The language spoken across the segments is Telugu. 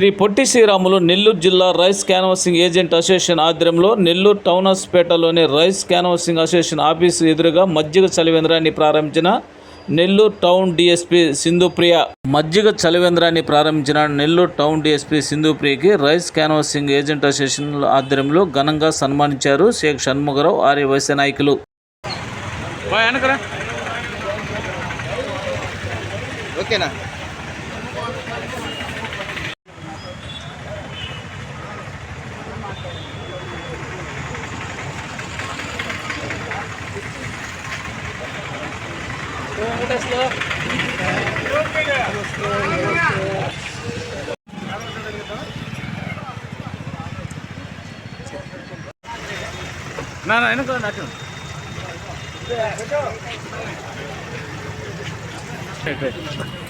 Shri Potti Sriramulu Nellore జిల్లా రైస్ క్యాన్వాసింగ్ ఏజెంట్ అసోసియేషన్ ఆధ్వర్యంలో నెల్లూరు టౌన్ హాస్పిటల్లోని రైస్ క్యాన్వాసింగ్ అసోసియేషన్ ఆఫీసు ఎదురుగా మజ్జిగ చలివేంద్రాన్ని ప్రారంభించిన నెల్లూరు టౌన్ డిఎస్పీ సింధుప్రియ. మజ్జిగ చలివేంద్రాన్ని ప్రారంభించిన నెల్లూరు టౌన్ డిఎస్పీ సింధుప్రియకి రైస్ క్యాన్వాసింగ్ ఏజెంట్ అసోసియేషన్ ఆధ్వర్యంలో ఘనంగా సన్మానించారు షేక్ షణ్ముఖరావు ఆర్య వైశ్య నాయకులు. ఓకేనా? నా నా వెనక నాటు రైట్ రైట్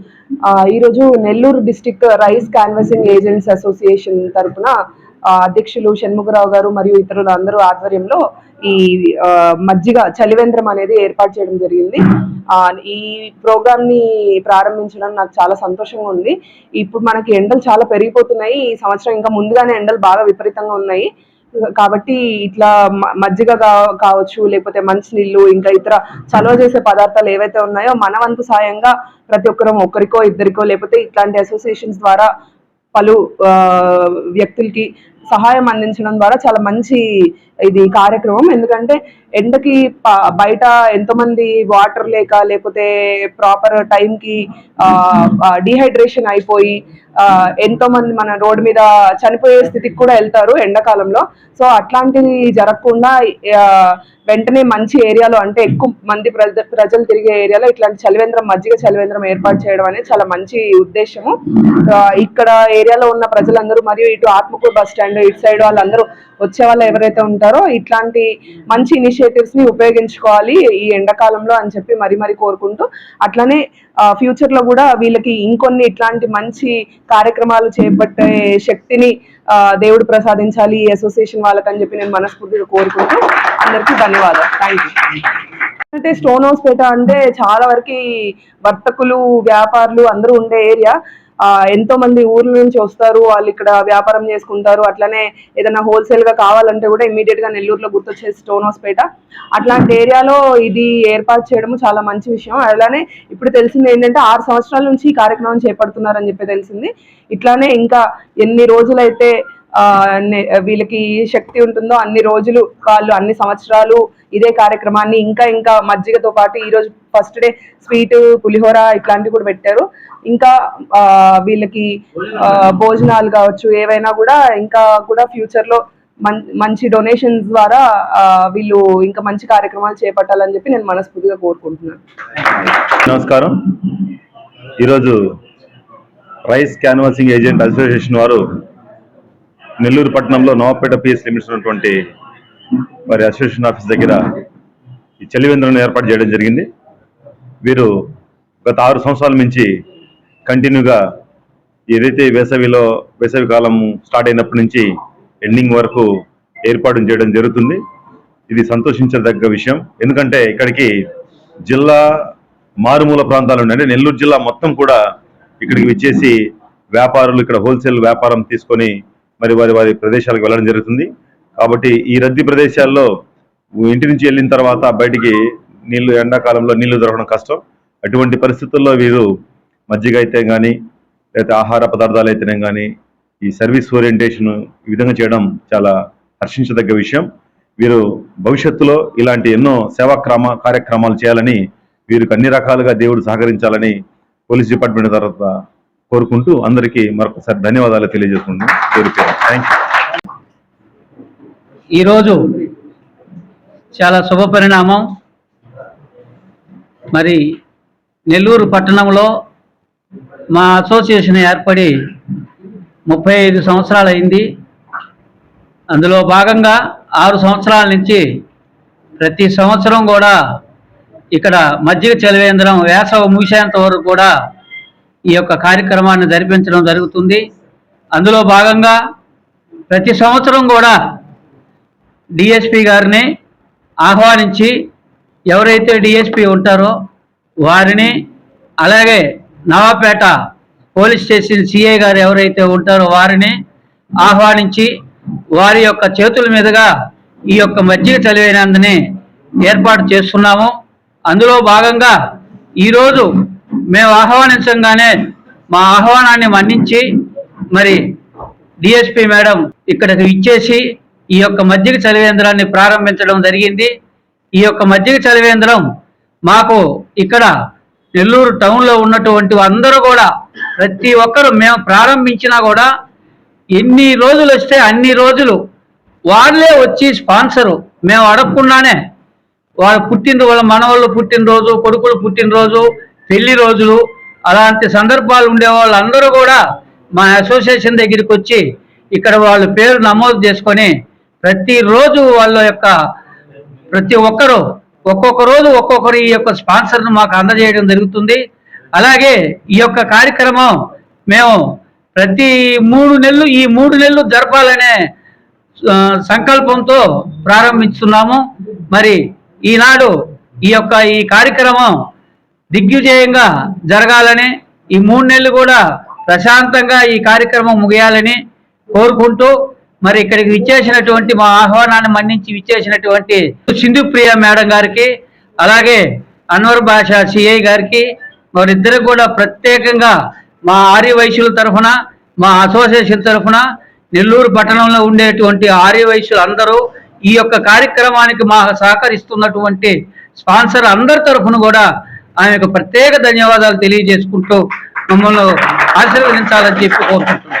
ఈరోజు Nellore district rice canvassing agents association తరఫున అధ్యక్షులు షణ్ముఖరావు గారు మరియు ఇతరులు అందరూ ఆధ్వర్యంలో ఈ మజ్జిగ చలివేంద్రం అనేది ఏర్పాటు చేయడం జరిగింది. ఆ, ఈ ప్రోగ్రామ్ని ప్రారంభించడం నాకు చాలా సంతోషంగా ఉంది. ఇప్పుడు మనకి ఎండలు చాలా పెరిగిపోతున్నాయి. ఈ సంవత్సరం ఇంకా ముందుగానే ఎండలు బాగా విపరీతంగా ఉన్నాయి. కాబట్టి ఇట్లా మజ్జిగ కా- కావచ్చు లేకపోతే మంచినీళ్ళు ఇంకా ఇతర చలవ చేసే పదార్థాలు ఏవైతే ఉన్నాయో మన వంతు సాయంగా ప్రతి ఒక్కరం ఒక్కరికో ఇద్దరికో లేకపోతే ఇట్లాంటి అసోసియేషన్స్ ద్వారా పలు ఆ, వ్యక్తులకి సహాయం అందించడం ద్వారా చాలా మంచి ఇది కార్యక్రమం. ఎందుకంటే ఎండకి బయట ఎంతమంది వాటర్ లేక లేకపోతే ప్రాపర్ టైంకి డిహైడ్రేషన్ అయిపోయి ఎంతోమంది ఎంతో మంది మన రోడ్డు మీద చనిపోయే స్థితికి కూడా వెళ్తారు ఎండాకాలంలో. సో అట్లాంటివి జరగకుండా వెంటనే మంచి ఏరియాలో అంటే ఎక్కువ మంది ప్రజ ప్రజలు తిరిగే ఏరియాలో ఇట్లాంటి చలివేంద్రం మజ్జిగ చలివేంద్రం ఏర్పాటు చేయడం అనేది చాలా మంచి ఉద్దేశము. ఇక్కడ ఏరియాలో ఉన్న ప్రజలందరూ మరియు ఇటు ఆత్మకూరు బస్ స్టాండ్ ఇటు సైడ్ వాళ్ళందరూ వచ్చే వాళ్ళు ఎవరైతే ఉంటారో ఇట్లాంటి మంచి ఇనిషియేటివ్స్ని ఉపయోగించుకోవాలి ఈ ఎండాకాలంలో అని చెప్పి మరి మరి కోరుకుంటూ అట్లానే ఫ్యూచర్లో కూడా వీళ్ళకి ఇంకొన్ని ఇట్లాంటి మంచి కార్యక్రమాలు చేపట్టే శక్తిని దేవుడు ప్రసాదించాలి ఈ అసోసియేషన్ వాళ్ళకని చెప్పి నేను మనస్ఫూర్తిగా కోరుకుంటూ అందరికీ ధన్యవాదాలు. థ్యాంక్ యూ అంటే స్టోన్ హౌస్ పేట అంటే చాలా వరకు వర్తకులు వ్యాపారులు అందరూ ఉండే ఏరియా ఎంతో మంది ఊర్ల నుంచి వస్తారు వాళ్ళు ఇక్కడ వ్యాపారం చేసుకుంటారు అట్లనే ఏదైనా హోల్సేల్గా కావాలంటే కూడా ఇమీడియట్గా నెల్లూరులో గుర్తొచ్చే స్టోన్ హౌస్ పేట. అట్లాంటి ఏరియాలో ఇది ఏర్పాటు చేయడం చాలా మంచి విషయం. అలానే ఇప్పుడు తెలిసింది ఏంటంటే ఆరు సంవత్సరాల నుంచి ఈ కార్యక్రమం చేపడుతున్నారని చెప్పి తెలిసింది. ఇట్లానే ఇంకా ఎన్ని రోజులైతే ఆ, వీళ్ళకి శక్తి ఉంటుందో అన్ని రోజులు వాళ్ళు అన్ని సంవత్సరాలు ఇదే కార్యక్రమాన్ని ఇంకా ఇంకా మజ్జిగతో పాటు ఈరోజు ఫస్ట్ డే స్వీట్ పులిహోర ఇట్లాంటివి కూడా పెట్టారు. ఇంకా వీళ్ళకి భోజనాలు కావచ్చు ఏవైనా కూడా ఇంకా కూడా ఫ్యూచర్లో మంచి డొనేషన్స్ ద్వారా వీళ్ళు ఇంకా మంచి కార్యక్రమాలు చేపట్టాలని చెప్పి నేను మనస్ఫూర్తిగా కోరుకుంటున్నాను. నమస్కారం. ఈరోజు రైస్ క్యాన్వాసింగ్ ఏజెంట్ అసోసియేషన్ వారు నెల్లూరు పట్టణంలో నవాపేట పిఎస్ లిమిట్స్ ఉన్నటువంటి మరి అసోసియేషన్ ఆఫీస్ దగ్గర ఈ చలివేంద్రం ఏర్పాటు చేయడం జరిగింది. వీరు గత ఆరు సంవత్సరాల నుంచి కంటిన్యూగా ఏదైతే వేసవిలో వేసవి కాలం స్టార్ట్ అయినప్పటి నుంచి ఎండింగ్ వరకు ఏర్పాటు చేయడం జరుగుతుంది. ఇది సంతోషించదగ్గ విషయం. ఎందుకంటే ఇక్కడికి జిల్లా మారుమూల ప్రాంతాలు ఉన్నాయి అంటే నెల్లూరు జిల్లా మొత్తం కూడా ఇక్కడికి విచ్చేసి వ్యాపారులు ఇక్కడ హోల్సేల్ వ్యాపారం తీసుకొని మరి వారి వారి ప్రదేశాలకు వెళ్ళడం జరుగుతుంది. కాబట్టి ఈ రద్దీ ప్రదేశాల్లో ఇంటి నుంచి వెళ్ళిన తర్వాత బయటికి నీళ్ళు ఎండాకాలంలో నీళ్ళు దొరకడం కష్టం. అటువంటి పరిస్థితుల్లో వీరు మజ్జిగ అయితే కానీ లేకపోతే ఆహార పదార్థాలు అయితేనే కానీ ఈ సర్వీస్ ఓరియంటేషన్ ఈ విధంగా చేయడం చాలా హర్షించదగ్గ విషయం. వీరు భవిష్యత్తులో ఇలాంటి ఎన్నో సేవాక్రమ కార్యక్రమాలు చేయాలని వీరికి అన్ని రకాలుగా దేవుడు సహకరించాలని పోలీస్ డిపార్ట్మెంట్ తర్వాత కోరుకుంటూ అందరికీ మరొకసారి ధన్యవాదాలు తెలియజేసుకుంటున్నాను. పేరు థ్యాంక్ యూ ఈరోజు చాలా శుభ పరిణామం. మరి నెల్లూరు పట్టణంలో మా అసోసియేషన్ ఏర్పడి ముప్పై ఐదు సంవత్సరాలు అయింది అందులో భాగంగా ఆరు సంవత్సరాల నుంచి ప్రతి సంవత్సరం కూడా ఇక్కడ మజ్జిగ చలివేంద్రం వేసవ ముగిసేంత వరకు కూడా ఈ యొక్క కార్యక్రమాన్ని జరిపించడం జరుగుతుంది. అందులో భాగంగా ప్రతి సంవత్సరం కూడా డిఎస్పి గారిని ఆహ్వానించి ఎవరైతే డిఎస్పి ఉంటారో వారిని అలాగే నవాపేట పోలీస్ స్టేషన్ సిఐ గారు ఎవరైతే ఉంటారో వారిని ఆహ్వానించి వారి యొక్క చేతుల మీదుగా ఈ యొక్క మజ్జిగ చలివేనందని ఏర్పాటు చేస్తున్నాము. అందులో భాగంగా ఈరోజు మేము ఆహ్వానించగానే మా ఆహ్వానాన్ని మన్నించి మరి డిఎస్పి మేడం ఇక్కడికి ఇచ్చేసి ఈ యొక్క మజ్జిగ చలివేంద్రాన్ని ప్రారంభించడం జరిగింది. ఈ యొక్క మజ్జిగ చలివేంద్రం మాకు ఇక్కడ నెల్లూరు టౌన్లో ఉన్నటువంటి అందరూ కూడా ప్రతి ఒక్కరు మేము ప్రారంభించినా కూడా ఎన్ని రోజులు వస్తే అన్ని రోజులు వాళ్ళే వచ్చి స్పాన్సరు. మేము అడగకుండానే వాళ్ళ పుట్టినరోజు వాళ్ళ మనవాళ్ళు పుట్టినరోజు కొడుకులు పుట్టినరోజు పెళ్ళి రోజులు అలాంటి సందర్భాలు ఉండే వాళ్ళందరూ కూడా మా అసోసియేషన్ దగ్గరికి వచ్చి ఇక్కడ వాళ్ళ పేరు నమోదు చేసుకొని ప్రతిరోజు వాళ్ళ యొక్క ప్రతి ఒక్కరు ఒక్కొక్క రోజు ఒక్కొక్కరు ఈ యొక్క స్పాన్సర్ను మాకు అందజేయడం జరుగుతుంది. అలాగే ఈ యొక్క కార్యక్రమం మేము ప్రతి మూడు నెలలు ఈ మూడు నెలలు జరపాలనే సంకల్పంతో ప్రారంభిస్తున్నాము. మరి ఈనాడు ఈ యొక్క ఈ కార్యక్రమం దిగ్విజయంగా జరగాలని ఈ మూడు నెలలు కూడా ప్రశాంతంగా ఈ కార్యక్రమం ముగియాలని కోరుకుంటూ మరి ఇక్కడికి విచ్చేసినటువంటి మా ఆహ్వానాన్ని మన్నించి విచ్చేసినటువంటి సింధు ప్రియ మేడం గారికి అలాగే అన్వర్ భాష సిఐ గారికి వారిద్దరు కూడా ప్రత్యేకంగా మా ఆర్య వైశ్యుల తరఫున మా అసోసియేషన్ తరఫున నెల్లూరు పట్టణంలో ఉండేటువంటి ఆర్య వైశ్యులు అందరూ ఈ యొక్క కార్యక్రమానికి మా సహకరిస్తున్నటువంటి స్పాన్సర్ అందరి తరఫున కూడా ఆయనకు ప్రత్యేక ధన్యవాదాలు తెలియజేసుకుంటూ మమ్మల్ని ఆశీర్వదించాలని చెప్పి కోరుకుంటున్నాను